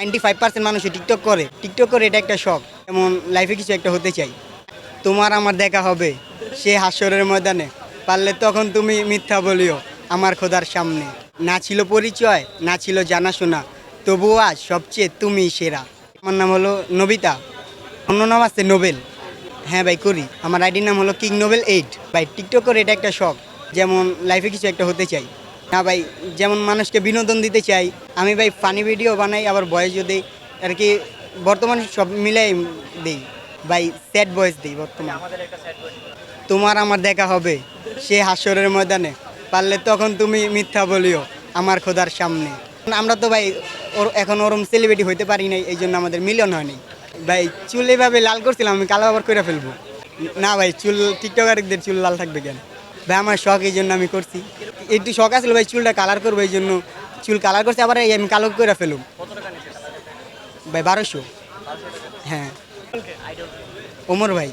Ninety five percent মানুষই TikTok করে। TikTok করে এটা একটা শখ। এমন লাইফে কিছু একটা হতে চাই। তোমার আমার দেখা হবে, সে হাস্যরের ময়দানে। পারলে তখন তুমি মিথ্যা বলিও আমার খোদার সামনে। না ছিল পরিচয়, না ছিল জানাশোনা। তবুও আজ সবচেয়ে তুমি সেরা। আমার নাম হলো নবিতা। অন্য নাম আছে নোবেল। হ্যাঁ ভাই, করি। আমার আইডির নাম হলো কিং নোবেল এইট। ভাই টিকটক করে এটা একটা শখ। যেমন লাইফে কিছু একটা হতে চাই। না ভাই, যেমন মানুষকে বিনোদন দিতে চাই, আমি ভাই ফানি ভিডিও বানাই, আবার বয়েসও দিই, আর কি বর্তমানে সব মিলাই দিই। ভাই স্যাড ভয়েস দিই বর্তমানে। তোমার আমার দেখা হবে, সে হাস্যরের ময়দানে। পারলে তখন তুমি মিথ্যা বলিও, আমার খোদার সামনে। আমরা তো ভাই ওর- এখন ওরম সেলিব্রিটি হইতে পারি নাই, এই জন্য আমাদের মিলন হয়নি ভাই চুল এভাবে লাল করছিলাম, আমি কালো আবার করে ফেলব। না ভাই, চুল টিকটকারদের চুল লাল থাকবে কেন? ভাই, আমার শখ এই জন্য আমি করছি। একটু শখ আসলে ভাই চুলটা কালার করব এই জন্য। চুল কালার করছে, আবার আমি কালো করে ফেলুম। ভাই বারোশো। হ্যাঁ। ওমর ভাই।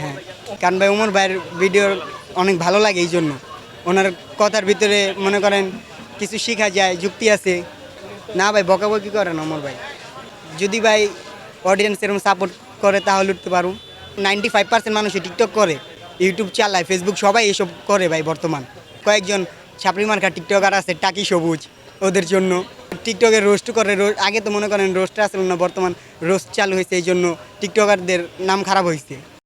হ্যাঁ। কারণ ভাই ওমর ভাইয়ের ভিডিও অনেক ভালো লাগে এই জন্য। ওনার কথার ভিতরে মনে করেন কিছু শেখা যায়, যুক্তি আছে। না ভাই, বকাবকি করে না ওমর ভাই। যদি ভাই অডিয়েন্স এরকম সাপোর্ট করে, তাহলে উঠতে পারো নাইনটি ফাইভ পার্সেন্ট মানুষই টিকটক করে ইউটিউব চালায় ফেসবুক সবাই এসব করে ভাই বর্তমান। কয়েকজন ছাপড়ি মার্কা টিকটকার আছে, টাকি সবুজ, ওদের জন্য। টিকটকের রোস্ট করে আগে তো মনে করেন রোস্ট আসলো না বর্তমান রোস্ট চালু হয়েছে, এই জন্য টিকটকারদের নাম খারাপ হয়েছে।